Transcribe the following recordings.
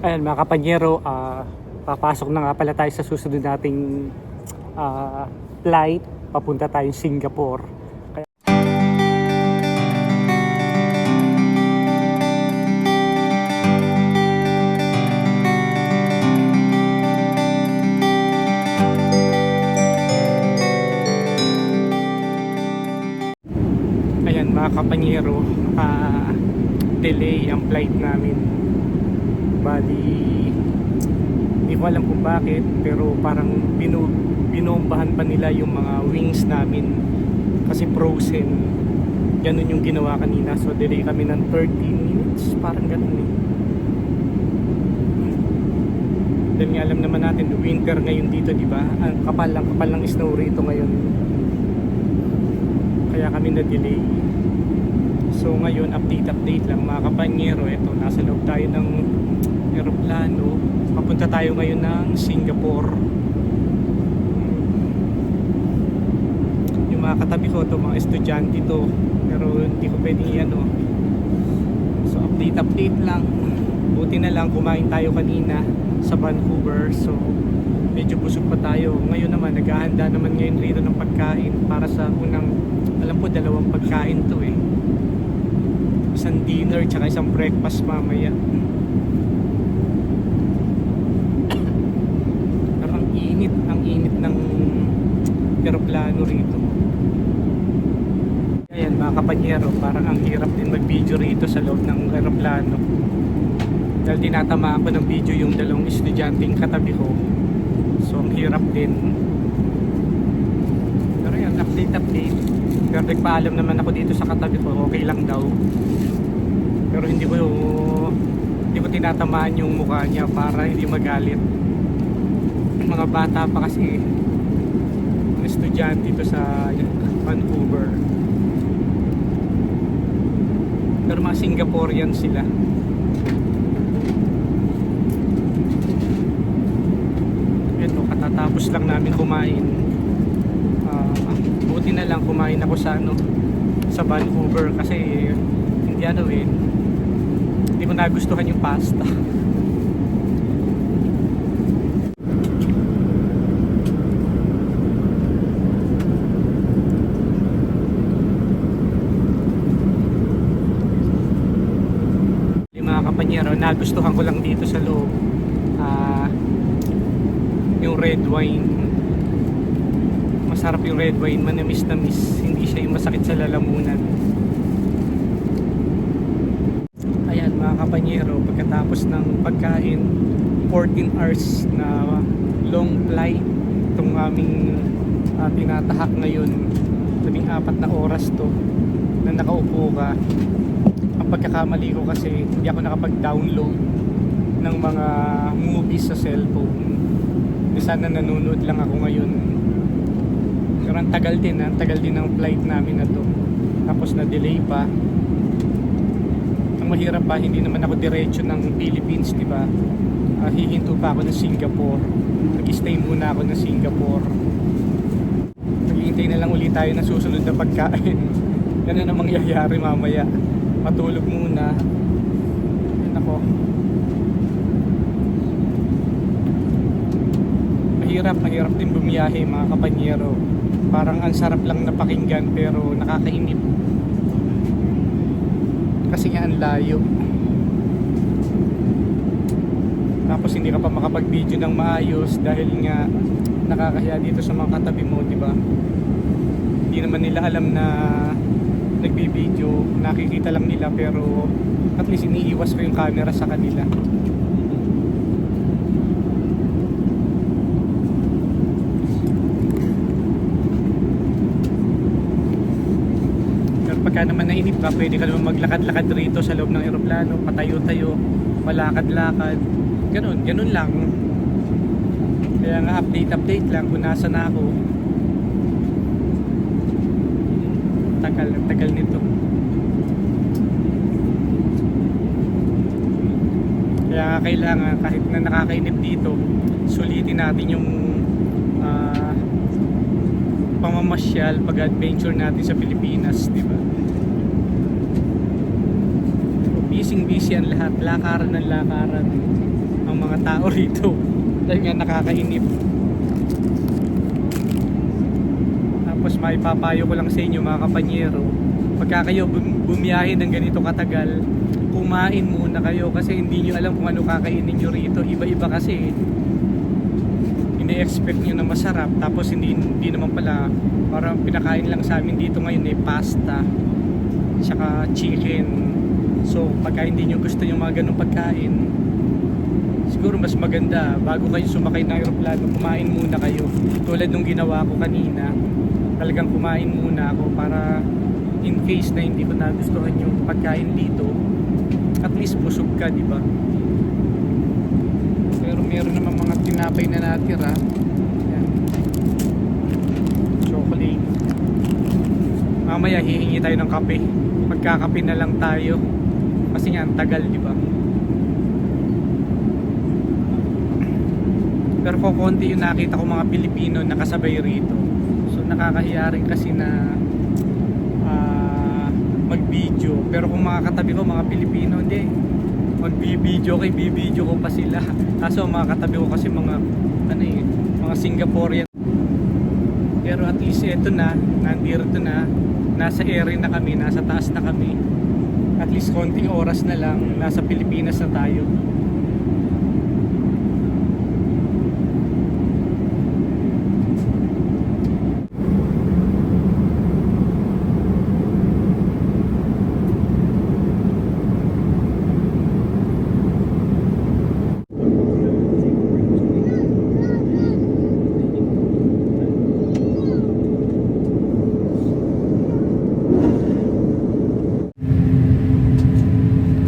Ayan mga kapanyero, ah, papasok na nga pala tayo sa susunod nating ah, flight. Papunta tayong Singapore. Kaya... Ayan mga kapanyero, ah, delay ang flight namin. Bali, hindi ko alam kung bakit, pero parang binu binombahan pa nila yung mga wings namin kasi frozen. Ganun yung ginawa kanina. So delay kami ng 13 minutes, parang ganun eh. Dahil alam naman natin, winter ngayon dito, di ba? Ang kapal lang, kapal ng snow rito ngayon. Kaya kami na-delay. So ngayon, update-update lang mga kapanyero. Ito, nasa loob tayo ng aeroplano. Papunta tayo ngayon ng Singapore. Yung mga katabi ko to mga estudyante to. Pero hindi ko pwedeng ano. So update-update lang. Buti na lang kumain tayo kanina sa Vancouver. So medyo busog pa tayo. Ngayon naman, naghahanda naman ngayon rito ng pagkain para sa unang, alam ko dalawang pagkain to eh. Isang dinner tsaka isang breakfast mamaya. Pero ang init, ang init ng aeroplano rito. Ayan mga kapanyero, parang ang hirap din mag-video rito sa loob ng aeroplano. Dahil tinatamaan ko ng video yung dalawang estudyanteng katabi ko. So ang hirap din. Pero yan, update update. Pero nagpaalam naman ako dito sa katabi ko, okay lang daw. Pero hindi ko hindi ko tinatamaan yung mukha niya para hindi magalit. Mga bata pa kasi estudyante dito sa Vancouver. Pero mga Singaporean sila. Ito, katatapos lang namin kumain. Ah, buti na lang kumain ako sa ano sa Vancouver kasi hindi ano eh hindi ko nagustuhan yung pasta. Yung mga kapanyero, nagustuhan ko lang dito sa loob. Ah, yung red wine. Masarap yung red wine, manamis na miss. Hindi siya yung masakit sa lalamunan. Ayan mga kapanyero, pagkatapos ng pagkain, 14 hours na long flight itong aming uh, tinatahak ngayon. Labing apat na oras to na nakaupo ka. Pagkakamali ko kasi hindi ako nakapag-download ng mga movies sa cellphone. Di sana nanonood lang ako ngayon. Pero ang tagal din, ang tagal din ng flight namin na to. Tapos na delay pa. Ang mahirap pa, hindi naman ako diretso ng Philippines, di ba? Ah, hihinto pa ako ng Singapore. Nag-stay muna ako ng Singapore. Naghihintay na lang ulit tayo ng susunod na pagkain. Ganun ang mangyayari mamaya. Matulog muna. Ayun ako. Mahirap, mahirap din bumiyahe mga kapanyero. Parang ang sarap lang na pakinggan pero nakakainip. Kasi nga ang layo. Tapos hindi ka pa makapag-video ng maayos dahil nga nakakahiya dito sa mga katabi mo, di ba? Hindi naman nila alam na nagbibideo, nakikita lang nila pero at least iniiwas ko yung camera sa kanila. Pero pagka naman nainip ka, pwede ka naman maglakad-lakad rito sa loob ng aeroplano, patayo-tayo, palakad-lakad. Ganun, ganun lang. Kaya nga update-update lang kung nasa na ako. Tagal, tagal nito. Kaya nga kailangan kahit na nakakainip dito, sulitin natin yung ah, pamamasyal pag-adventure natin sa Pilipinas, di ba? Busy busy ang lahat, lakaran ng lakaran. tao rito. Dahil nga nakakainip. Tapos may papayo ko lang sa inyo mga kapanyero. Pagka kayo bum- bumiyahe ng ganito katagal, kumain muna kayo kasi hindi nyo alam kung ano kakainin nyo rito. Iba-iba kasi ini-expect nyo na masarap tapos hindi, hindi naman pala parang pinakain lang sa amin dito ngayon eh pasta tsaka chicken so pagka hindi nyo gusto yung mga ganong pagkain siguro mas maganda bago kayo sumakay ng aeroplano kumain muna kayo tulad nung ginawa ko kanina talagang kumain muna ako para in case na hindi ko nagustuhan yung pagkain dito at least busog ka di ba? Pero meron naman mga tinapay na natira. Yan. chocolate. Mamaya hihingi tayo ng kape. Magkakape na lang tayo. Kasi nga ang tagal di ba? Pero kukunti yung nakita ko mga Pilipino nakasabay rito nakakahiya rin kasi na ah, mag-video. Pero kung mga katabi ko mga Pilipino hindi. Magbibideo kay bibideo ko pa sila. Kaso mga katabi ko kasi mga ano eh mga Singaporean. Pero at least eto na nandito na nasa area na kami nasa taas na kami. At least konting oras na lang nasa Pilipinas na tayo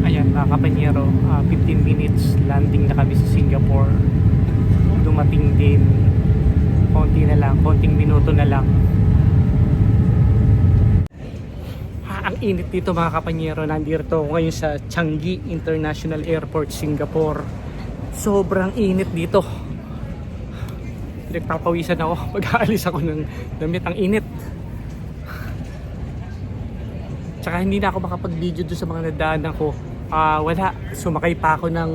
Ayan mga kapanyero, ah, 15 minutes landing na kami sa Singapore. Dumating din konti na lang, konting minuto na lang. Ah, ang init dito mga kapanyero, nandito ngayon sa Changi International Airport, Singapore. Sobrang init dito. Nagpapawisan ako pag-aalis ako ng damit. Ang init. Tsaka hindi na ako makapag-video doon sa mga nadaanan ko. Ah, wala. Sumakay pa ako ng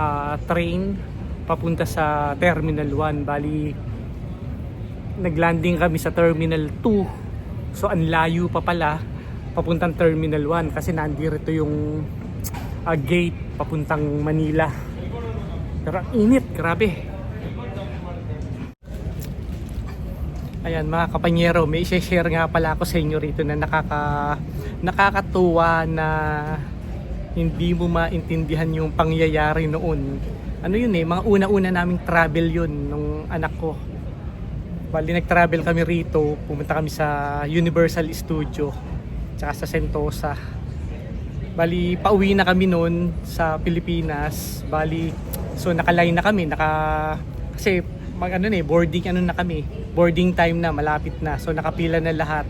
ah, train papunta sa Terminal 1. Bali, naglanding kami sa Terminal 2. So, ang layo pa pala papuntang Terminal 1 kasi nandito yung ah, gate papuntang Manila. Pero init, grabe. Ayan mga kapanyero, may share nga pala ako sa inyo rito na nakaka, nakakatuwa na hindi mo maintindihan yung pangyayari noon. Ano yun eh, mga una-una naming travel yun nung anak ko. Bali nag-travel kami rito, pumunta kami sa Universal Studio, tsaka sa Sentosa. Bali pauwi na kami noon sa Pilipinas. Bali so nakaline na kami, naka kasi mag ano na eh, boarding ano na kami. Boarding time na, malapit na. So nakapila na lahat.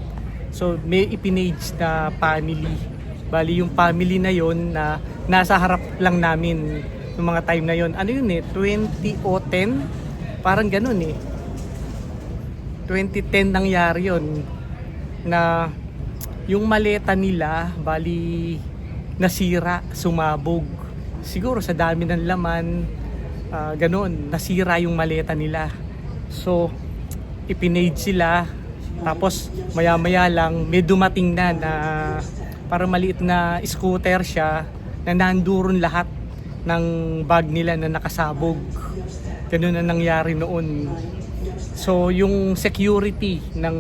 So may ipinage na family. Bali yung family na yon na nasa harap lang namin ng mga time na yon. Ano yun eh, 20 o 10? Parang ganun eh. 2010 nangyari yon na yung maleta nila bali nasira, sumabog. Siguro sa dami ng laman, ah, ganun, nasira yung maleta nila. So, ipinage sila, tapos maya-maya lang may dumating na na para maliit na scooter siya na nanduron lahat ng bag nila na nakasabog. Ganun na nangyari noon. So, yung security ng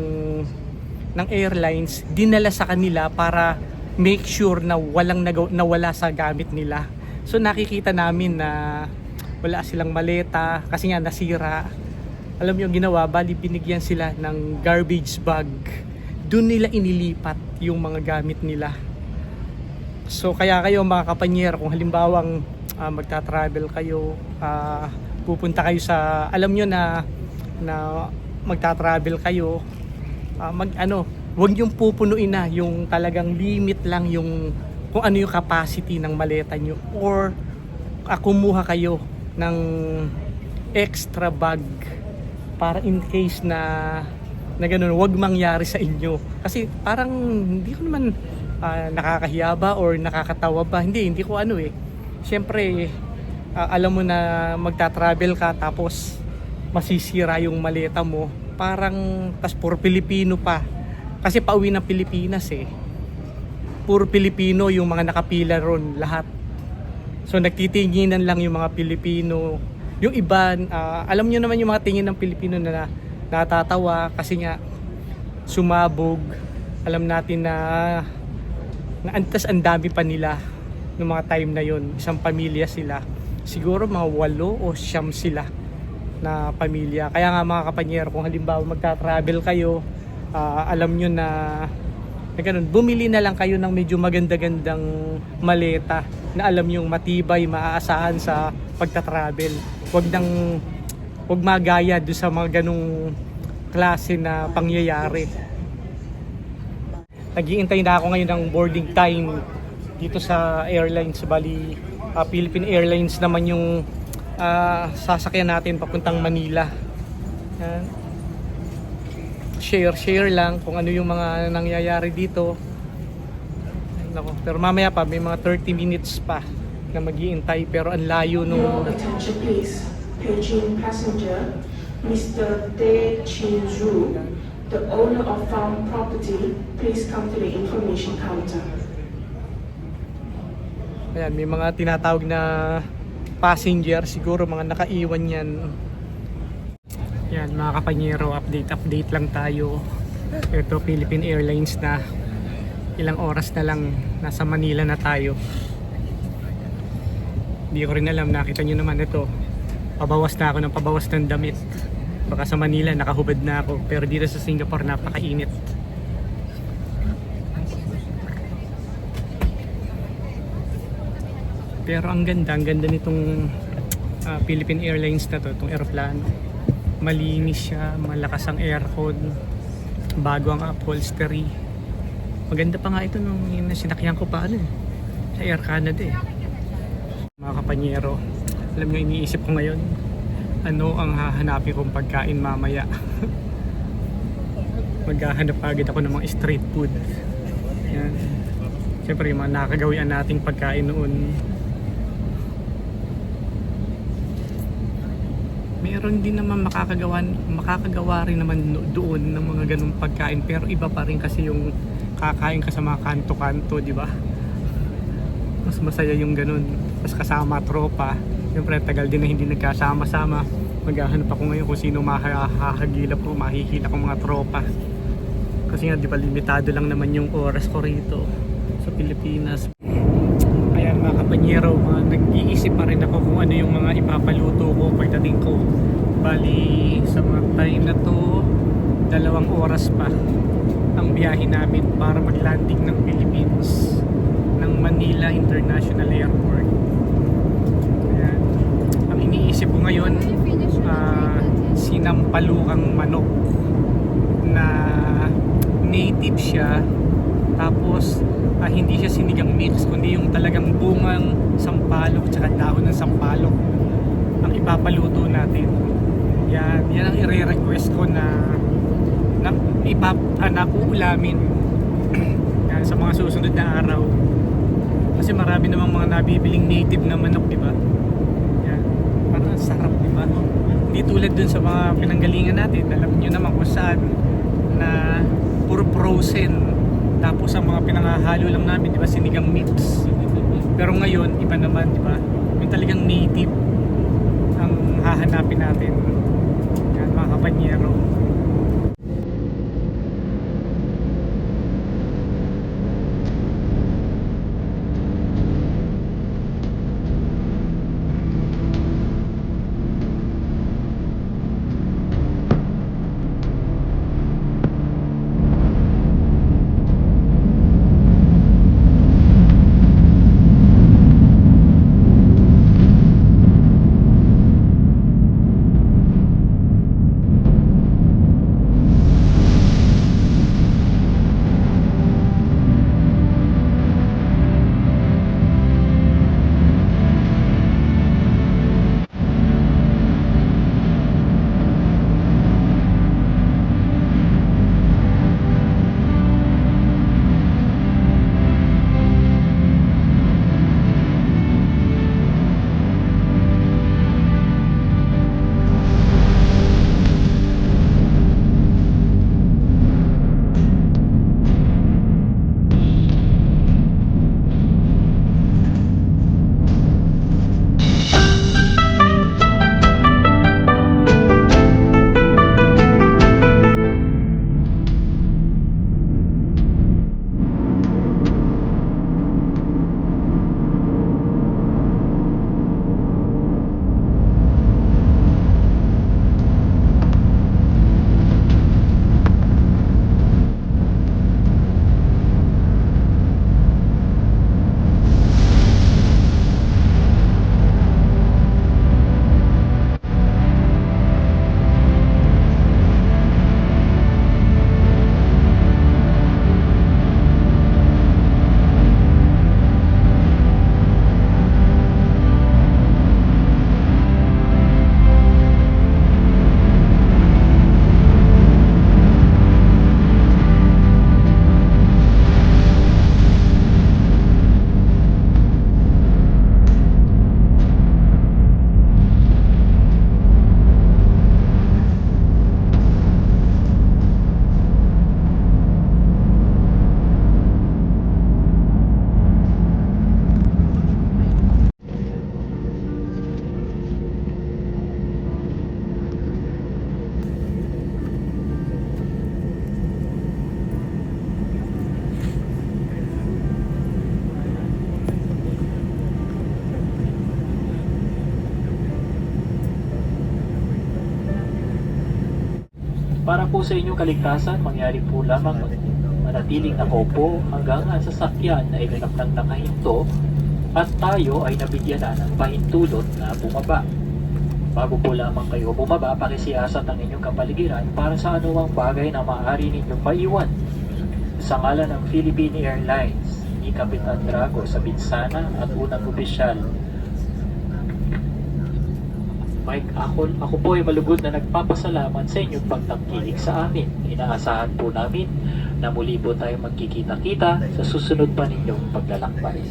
ng airlines dinala sa kanila para make sure na walang nagaw- nawala sa gamit nila. So nakikita namin na wala silang maleta kasi nga nasira. Alam yung ginawa, bali binigyan sila ng garbage bag. Doon nila inilipat yung mga gamit nila. So kaya kayo mga kapanyero, kung halimbawang ah, magta-travel kayo, ah, pupunta kayo sa, alam nyo na, na magta-travel kayo, ah, mag ano, wag yung pupunuin na yung talagang limit lang yung kung ano yung capacity ng maleta nyo or ah, kumuha kayo ng extra bag para in case na na ganun, wag mangyari sa inyo. Kasi parang hindi ko naman ah, nakakahiya ba or nakakatawa ba. Hindi, hindi ko ano eh. Siyempre, ah, alam mo na magta-travel ka tapos masisira yung maleta mo, parang tas puro Pilipino pa. Kasi pauwi ng Pilipinas eh. Puro Pilipino yung mga nakapila ron lahat. So nagtitinginan lang yung mga Pilipino. Yung iba, ah, alam nyo naman yung mga tingin ng Pilipino na natatawa kasi nga sumabog. Alam natin na na antas ang dami pa nila ng mga time na yon isang pamilya sila siguro mga walo o siyam sila na pamilya kaya nga mga kapanyero kung halimbawa magta-travel kayo ah, alam nyo na na ganun, bumili na lang kayo ng medyo maganda-gandang maleta na alam yung matibay, maaasahan sa pagta-travel. Huwag nang huwag magaya doon sa mga ganung klase na pangyayari. Naghihintay na ako ngayon ng boarding time dito sa airlines bali ah, Philippine Airlines naman yung ah, sasakyan natin papuntang Manila. Yan. Share share lang kung ano yung mga nangyayari dito. Ay, Nako, pero mamaya pa may mga 30 minutes pa na maghihintay pero ang layo nung Your attention please. Beijing passenger, Mr. Tae Chin Zhu, the owner of farm property, please come to the information counter. Ayan, may mga tinatawag na passenger, siguro mga nakaiwan yan. Yan, mga kapanyero, update, update lang tayo. Ito, Philippine Airlines na ilang oras na lang nasa Manila na tayo. Hindi ko rin alam, nakita nyo naman ito. Pabawas na ako ng pabawas ng damit. Baka sa Manila, nakahubad na ako. Pero dito sa Singapore, napakainit. Pero ang ganda, ang ganda nitong ah, Philippine Airlines na to, itong aeroplano. Malinis siya, malakas ang aircon, bago ang upholstery. Maganda pa nga ito nung yung sinakyan ko pa ano eh, sa Air Canada eh. Mga kapanyero, alam nyo iniisip ko ngayon, ano ang hahanapin kong pagkain mamaya. Maghahanap agad ako ng mga street food. Yan. Siyempre yung mga nakagawian nating pagkain noon, meron din naman makakagawa makakagawa rin naman doon ng mga ganung pagkain. Pero iba pa rin kasi yung kakain ka sa mga kanto-kanto di ba? Mas masaya yung ganun. Mas kasama tropa. Siyempre tagal din na hindi nagkasama-sama. Maghahanap ako ngayon kung sino mahahagilap ko mahihila ko mga tropa. Kasi nga di ba limitado lang naman yung oras ko rito sa Pilipinas mga kapanyero, mga nag-iisip pa rin ako kung ano yung mga ipapaluto ko pagdating ko. Bali, sa mga time na to, dalawang oras pa ang biyahe namin para mag-landing ng Philippines ng Manila International Airport. Ayan. Ang iniisip ko ngayon, ah, sinampalukang manok na native siya tapos ah, hindi siya sinigang mix kundi yung talagang bungang sampalok tsaka dahon ng sampalok ang ipapaluto natin. Yan, yan ang i-request ko na na ipap ah, na yan, sa mga susunod na araw. Kasi marami namang mga nabibiling native na manok di ba? Yan, parang ang sarap di ba? Hindi tulad dun sa mga pinanggalingan natin alam nyo naman kung saan na puro frozen tapos ang mga pinangahalo lang namin di ba sinigang mix pero ngayon iba naman di ba? Yung talagang native ang hahanapin natin. Yan mga kapanyero sa inyong kaligtasan, mangyari po lamang manatiling nakaupo hanggang ang sasakyan ay ganap ng nakahinto at tayo ay nabigyan na ng pahintulot na bumaba. Bago po lamang kayo bumaba, pakisiyasat ang inyong kapaligiran para sa anumang bagay na maaari ninyong maiwan. Sa ngalan ng Philippine Airlines, ni Kapitan Drago sa Binsana at unang opisyal Mike, ako, ako po ay malugod na nagpapasalamat sa inyong pagtangkilik sa amin. Inaasahan po namin na muli po tayo magkikita-kita sa susunod pa ninyong paglalakbay.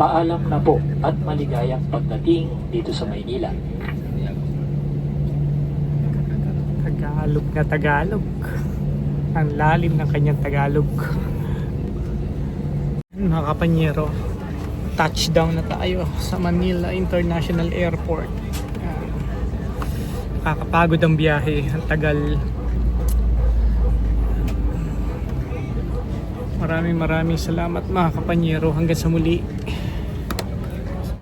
Paalam na po at maligayang pagdating dito sa Maynila. Tagalog na Tagalog. Ang lalim ng kanyang Tagalog. Mga kapanyero, touchdown na tayo sa Manila International Airport. Nakakapagod ang biyahe. Ang tagal. Maraming maraming salamat mga kapanyero. Hanggang sa muli.